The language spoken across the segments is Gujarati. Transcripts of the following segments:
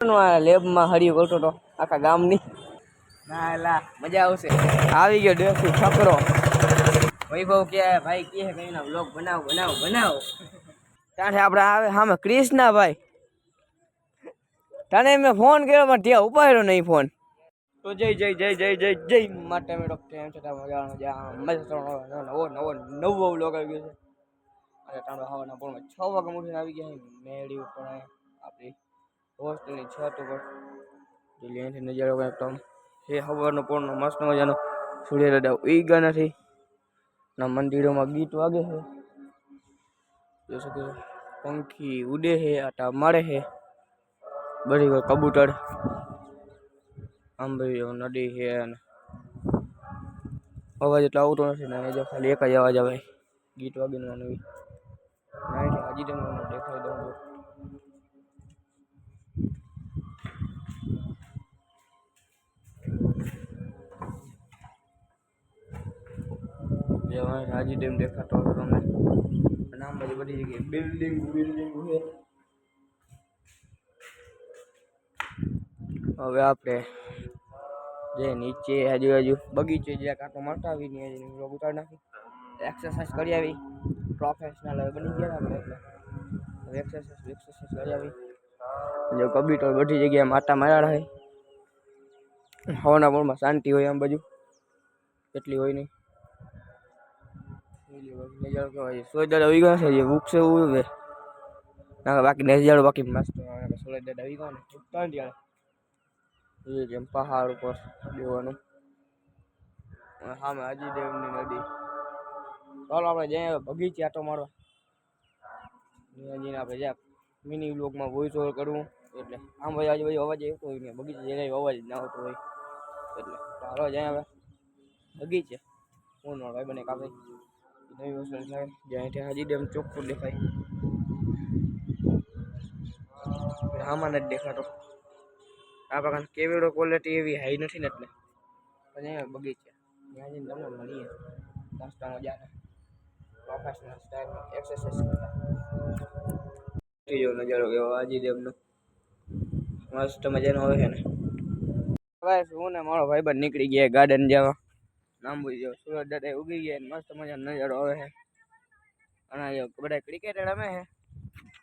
લેબમાં હરિયો કરતો હતો આખા ગામની. ના એલા મજા આવશે. આવી ગયો દેશી છકરો. વૈભવ કે ભાઈ કે કઈ ના બ્લોગ બનાવ બનાવો બનાવો. ત્યાંથી આપણે આવે સામે ક્રિષ્ના ભાઈ તને મેં ફોન કર્યો પણ ત્યાં ઉપાડ્યો નહીં ફોન તો જય જય જય જય જય જય માટે મેં ડોક્ટર એમ છતાં જ્યાં મજા નવો નવો નવો બ્લોગ આવી ગયો છે. અને તાંડો હવાના પોળમાં છ વાગે ઉઠીને આવી ગયા મેળી ઉપર આપણી હોસ્ટેલની છત ઉપર અહીંથી નજારો કંઈક તો એ સવારનો પોળનો મસ્ત મજાનો સૂર્ય ઉગ્યા નથી. ના મંદિરોમાં ગીત વાગે છે. જોઈ શકો પંખી ઉડે છે, આટા મારે છે. બધી કબૂતર આંબલીઓ નદી છે અને અવાજ એટલો આવતો નથી ને જો ખાલી એક જ અવાજ આવે ગીત વાગીને નવી હજી તમને દેખાઈ દઉં જે હવે હાજી ડેમ દેખાતો હતો તમને. અને આમ બધી બધી જગ્યાએ. બિલ્ડિંગ બિલ્ડિંગ છે. હવે આપણે જે નીચે આજુબાજુ બગીચે જે કાંટો મારતા આવી ને એની vlog ઉતારી નાખી. એક્સરસાઇઝ કરી આવી. પ્રોફેશનલ હવે બની ગયા આપણે એટલે. હવે એક્સરસાઇઝ એક્સરસાઇઝ કરી આવી. જો કબીટર બધી જગ્યાએ માટા માર્યા રહે હવાના પોળમાં શાંતિ હોય આમ બાજુ. એટલી હોય નહીં. પેલી બાજુ નજારો કેવાય સોય દાદા આવી ગયા છે જે વૃક્ષ એવું છે. ના બાકી નજારો બાકી મસ્ત સોય દાદા આવી ગયા ને એ જેમ પહાડ ઉપર દેવાનું સામે હાજી ડેમની નદી. ચાલો આપણે જઈએ બગીચે આટો મારવા. જઈને આપણે જ્યાં મિની બ્લોકમાં વોઇસ ઓવર કરવું. એટલે આમ ભાઈ આજુબાજુ અવાજ આવતો હોય ને બગીચે જઈને અવાજ જ ના આવતો હોય. એટલે ચાલો જાય હવે. બગીચે. હું નો ભાઈ બને કાપે નવી વસ્તુ થાય જ્યાં ત્યાં હાજી ડેમ ચોખ્ખું દેખાય. આમાં નથી દેખાતો. આ પ્રકાર કેવડો ક્વોલિટી એવી હાઈ નથી ને એટલે. પણ અહીંયા બગીચા. ત્યાં જઈને તમને મળીએ. મસ્ત મજાને પ્રોફેશનલ સ્ટાઇલ એક્સરસાઇઝ કરતા. ત્રીજો નજારો કેવો હાજી ડેમનો. મસ્ત મજાનો આવે છે ને. બસ હું ને મારો ભાઈબંધ નીકળી ગયા ગાર્ડન જવા. નામ ભૂલી જાવ સુરત દાદા ઉગી ગયા ને મસ્ત મજાનો નજારો આવે છે. અને આ જો બધા ક્રિકેટ રમે છે.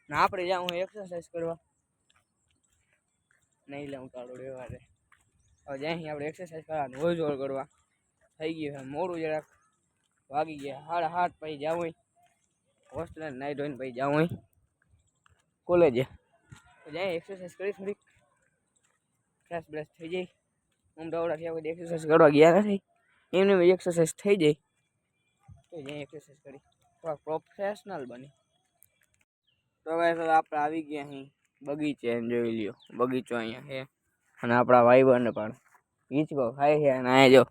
ને આપણે જાઉં એક્સરસાઇઝ કરવા. નહીં લઉં તાળો રહેવા દે હવે જ્યાંથી આપણે એક્સરસાઇઝ કરવાનું, હોય જોર કરવા. થઈ ગયું છે, મોડું જરાક. વાગી ગયા સાડા હાથ પછી જાવ હોસ્ટેલ નાઈ ધોઈને પછી જાવ કોલેજે. તો જ્યાં એક્સરસાઇઝ કરી થોડીક. ફ્રેશ બ્રેશ થઈ જાય. હું દોડા થયા પછી એક્સરસાઇઝ કરવા ગયા નથી. એમને એક્સરસાઇઝ થઈ જાય. તો જ્યાં એક્સરસાઇઝ કરી. થોડા પ્રોફેશનલ બની. તો હવે તો આપણે આવી ગયા અહીં બગીચે એમ જોઈ લ્યો. બગીચો અહીંયા છે. અને આપણા ભાઈબંધ પણ હિંચકો ખાય છે. અને અહીંયા જો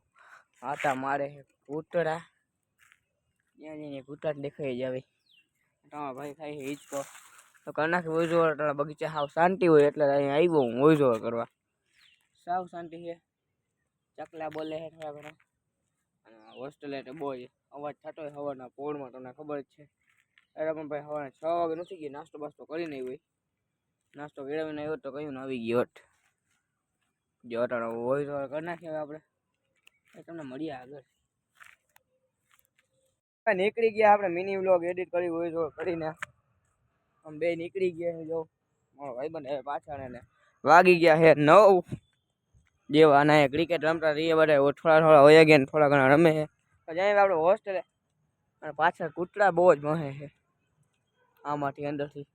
આટા મારે છે કૂતરા ત્યાં જઈને કૂતરા જ દેખાઈ જ આવે તમારા ભાઈ ખાય છે હિંચકો. તો કરી નાખી વોઇસઓવર તારા બગીચા સાવ શાંતિ હોય એટલે અહીંયા આવ્યો હું વોઇસઓવર કરવા. સાવ શાંતિ છે. ચકલા બોલે છે થોડા ઘણા. અને હોસ્ટેલ એટલે બહુ અવાજ થતો હોય સવારના પોળમાં તમને ખબર જ છે. અરે પણ ભાઈ સવારે છ વાગે નથી ગયો, નાસ્તો બાસ્તો નહીં હોય નાસ્તો કેળવીને આવ્યો તો કહ્યું ને આવી ગયો હોત જો અટાણો હોય તો કરી નાખીએ આપણે. એ તમને મળીએ આગળ. નીકળી ગયા આપણે મિની વ્લોગ એડિટ કરી હોય તો કરીને આમ બે નીકળી ગયા જો. મારો ભાઈબંધ પાછળ એને વાગી ગયા હે નવ. જેવા અને ક્રિકેટ રમતા રહીએ બધા. થોડા થોડા હોય ગયા ને થોડા ઘણા રમે છે. પછી આપણે હોસ્ટેલે અને પાછળ કૂતરા બહુ જ મહે છે. આમાંથી અંદરથી.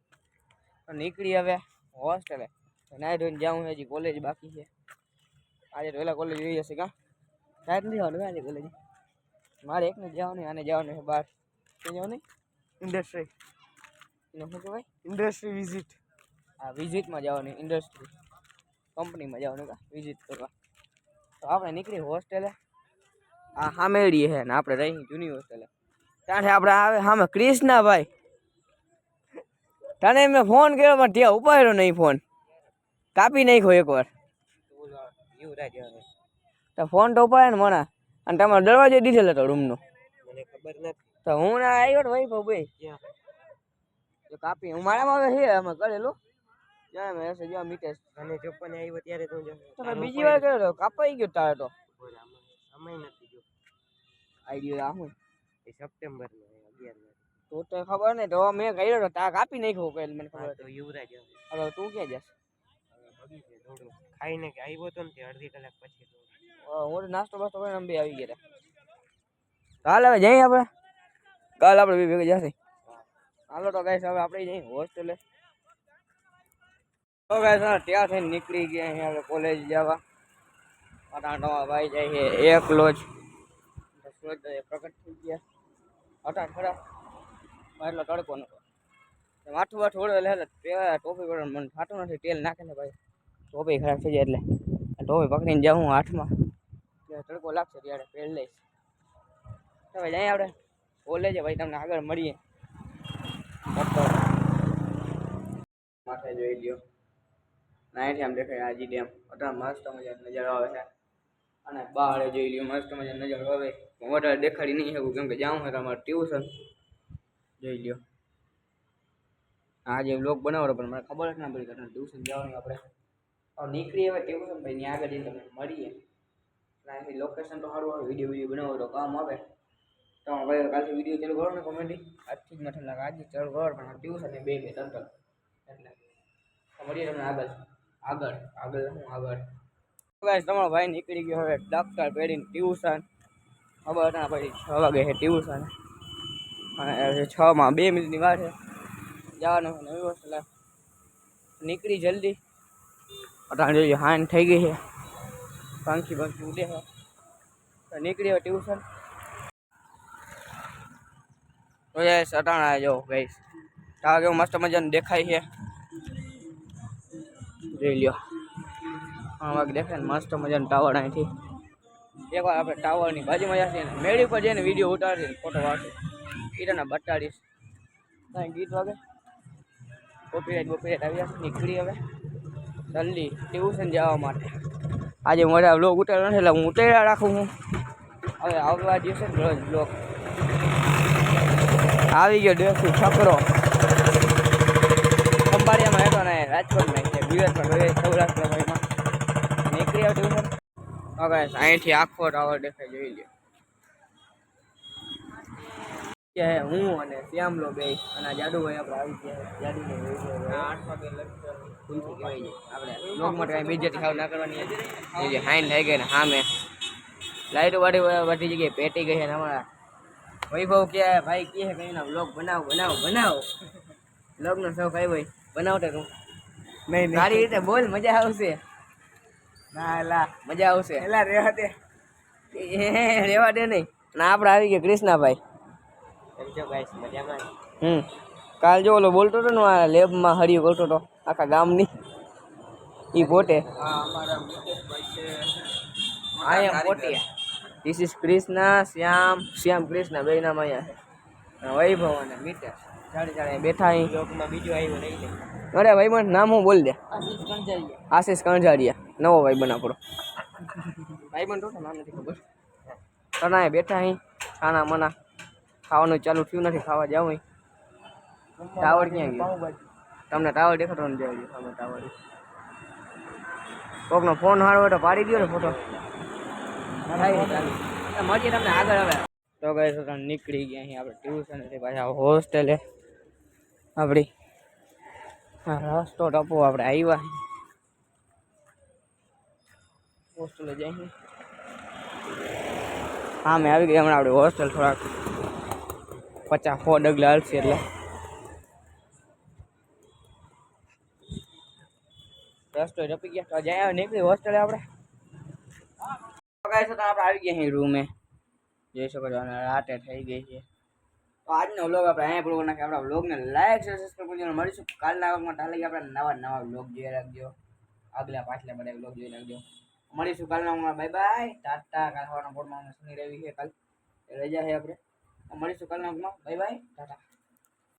નીકળી હવે હોસ્ટેલે નાઈ ધોઈને જાઉં હજી કોલેજ બાકી છે. આજે તો પહેલાં કોલેજ જોઈ હશે કાં? સાહેબ નથી જવાનું આજે કોલેજ મારે એકને જવાનું આને જવાનું છે બહાર. ક્યાં જવાનું? ઇન્ડસ્ટ્રી એને શું કહેવાય? ઇન્ડસ્ટ્રી વિઝિટ હા વિઝિટમાં જવાની ઇન્ડસ્ટ્રી કંપનીમાં જવાનું હતા વિઝિટ કરવા. તો આપણે નીકળી હોસ્ટેલે આ સામેડીએ છે ને આપણે રહી જૂની હોસ્ટેલે ત્યાંથી આપણે આવે સામે ક્રિષ્ના ભાઈ તને મેં ફોન કર્યો પણ ત્યાં ઉપાડ્યો નહીં ફોન કાપી નાખ્યો એકવાર. તો ફોન તો ઉપાડે ને મને. અને તમારો દરવાજો દીધેલો હતો રૂમનો મને ખબર નથી. તો હું ના આવ્યો ને ભાઈ ભાઈ કાપી હું મારામાં આવે છે અમે કરેલું. જા મેં હશે જો મિટેશ અને ચોપ્પન આવ્યો ત્યારે તું જો તો ભાઈ બીજી વાર કર્યો કાપાઈ ગયો તારે તો. સમય નથી જો. આઈડિયો આ હું એ સપ્ટેમ્બર નો અગિયાર નો તો તો ખબર નહીં તો મેં કર્યો તો તા કાપી નાખ્યો કઈ મને ખબર તો યુવરાજ હવે. તું ક્યાં જશ? ખાઈને કે આવ્યો તો ને તે અડધી કલાક પછી હું નાસ્તો બાસ્તો કરીને અંબે આવી ગયા કાલ હાલ હવે જઈએ આપણે. કાલ આપણે ભેગા જશે. હાલો તો કઈ હવે આપણે જઈએ હોસ્ટેલે. તો ગાઈસ હવે ત્યાં નીકળી ગયા અહીંયા આપણે કોલેજ જવા. અટાણવા ભાઈ જાય છે એકલો જ. દસલો જ પ્રકટ થઈ ગયા. અટાણ ખરા. એટલો તડકો નતો. માથું વાઠું ઓળવે એટલે ટોપી પર મને ફાટું નથી, તેલ નાખે ને ભાઈ. ટોપી ખરાબ થઈ જાય એટલે. ટોપી પકડીને જાઉં હું હાથમાં. તડકો લાગશે ત્યારે પહેરી લઈશ. ભાઈ જઈએ આપણે કોલેજે ભાઈ તમને આગળ મળીએ. માથે જોઈ લ્યો નાઈથી આમ દેખાય આજી ડેમ. અટાણ મસ્ત મજાનો નજારો આવે છે. અને બહાર જોઈ લ્યો, મસ્ત મજાનો નજારો આવે. હું વધારે દેખાડી નહીં શકું, કેમ કે જાઉં છે તમારે ટ્યુશન. જોઈ લ્યો. આજે બ્લોગ બનાવો પણ મને ખબર જ ના પડી કે ટ્યુશન જવાનું આપણે. નીકળી હવે ટ્યુશન ભાઈ ત્યાં આગળ જઈને તમને મળીએ. ત્યાંથી લોકેશન તો સારું આવે વીડિયો વીડિયો બનાવો તો કામ આવે. તો ભાઈ કાલથી વીડિયો ચાલુ કરો ને કોમેડી આજથી જ નથી લાગે, આજે ચાલુ કરો, પણ ટ્યુશન બે બે ત્રણ ત્રણ એટલે મળીએ તમને આગળ. આગળ આગળ હું આગળ. ગાઈસ તમારો ભાઈ નીકળી ગયો હવે ડોક્ટર પહેરીને ટ્યુશન ખબર ના પડી, છ વાગે છે ટ્યુશન અને છ માં બે મિનિટની વાર છે. જવાનું છે નવી વસ્તુ લે નીકળી જલ્દી. અટાણ જોઈએ હાન થઈ ગઈ છે. પંખી પંખી ઉડે છે. તો નીકળી હવે ટ્યુશન તો યસ અટાણા જો ગઈશ તા કેવું મસ્ત મજાનું દેખાય છે. જોઈ લ્યો. ત્રણ વાગે દેખાય ને મસ્ત મજાનું ટાવર અહીંથી. એકવાર આપણે ટાવરની બાજુમાં જશે ને, મેળી પર જઈને વીડિયો ઉતારીને ફોટો વાળશે એ તને કાંઈ ગીત વાગે? કોપીરાઈટ કોપીરાઈટ આવી જશે, નીકળી હવે. જલ્દી ટ્યુશન જવા માટે. આજે મારા બ્લોગ ઉતાર્યો નથી, એટલે હું ઉતાર્યા રાખું હું. હવે આવવા દિવસે રોજ બ્લોગ આવી ગયો દેશી છકરો અંબાડિયામાં હતો ને રાજકોટમાં છે દિવસમાં જોઈએ સૌરાષ્ટ્રમાં નીકળી આવતી હું. હવે અહીંથી આખો ટાવર દેખાય જોઈ લ્યો. કે હું અને શ્યામલો બે અને જાદુભાઈ આપણે આવી ગયા. જાદુભાઈ આઠ વાગે ભૂલથી કહેવાય છે. આપણે લોક કાંઈ બીજેથી ખાવ ના કરવાની જે હાઈન થઈ ગઈ ને સામે લાઈટો વાળી બધી જગ્યાએ પેટી ગઈ છે ને અમારા વૈભવ કે ભાઈ કે છે કઈ ના બ્લોગ બનાવો બનાવો બનાવ. બ્લોગનો શોખ આવ્યો હોય. તું નહીં સારી રીતે બોલ મજા આવશે. ના એલા મજા આવશે. એલા રેવા દે. એ રેવા દે નહીં. ના આપણે આવી ગયા કૃષ્ણાભાઈ. ગાઈસ મજામાં? હમ. કાલ જો ઓલો બોલતો હતો ને આ લેબમાં હરિયો કરતો હતો આખા ગામની. ઈ પોતે. હા અમારા મુકેશભાઈ આઈ એમ પોતે. ધીસ ઇઝ કૃષ્ણા શ્યામ શ્યામ કૃષ્ણ બે નામ અહીંયા વૈભવ અને ચારે બેઠા અહીં. બ્લોગમાં બીજો આવ્યો નહીં ને અરે ભાઈ મને નામ હું બોલ દે. આશીષ કણઝારિયા નવો ભાઈ બન આપણો. ભાઈ બન તો નામ નથી ખબર. તના બેઠા અહીં ખાના મના. ખાવાનું ચાલુ થયું નથી ખાવા જાવ અહીં. ટાવર ક્યાં ગયો? તમને ટાવર દેખાતો નથી જાય સામે ટાવર. કોકનો ફોન હારો હોય તો પાડી દો ને ફોટો. મળીએ તમને આગળ હવે. તો ગઈ તો નીકળી ગયા અહીં આપણે ટ્યુશનથી પાછા હોસ્ટેલે આપણી રસ્તો ટપો આપણે આવ્યા હોસ્ટેલે જઈએ હા. મેં આવી ગઈ હમણાં આપણે હોસ્ટેલ થોડાક પચાસ સો ડગલા હાલશે એટલે. રસ્તો ટપી ગયા. તો જાય નીકળી હોસ્ટેલે આપણે આપણે આવી ગયા અહીં રૂમે જોઈ શકો છો રાતે થઈ ગઈ છે. તો આજનો વ્લોગ આપણે અહીંયા પૂરો નાખીએ. આપણા વ્લોગને લાઈક શેર સબસ્ક્રાઈબ કરજો મળીશું કાલના વ્લોગમાં તાલે આપણે નવા નવા વ્લોગ જોઈ રાખજો. આગલા પાછલા બધા વ્લોગ જોઈ રાખજો. મળીશું કાલના વ્લોગમાં બાય બાય ટાટા કાલ સવારના બોર્ડમાં શનિ રવિ છે કાલ. રજા છે આપણે. મળીશું કાલના વ્લોગમાં બાય બાય ટાટા.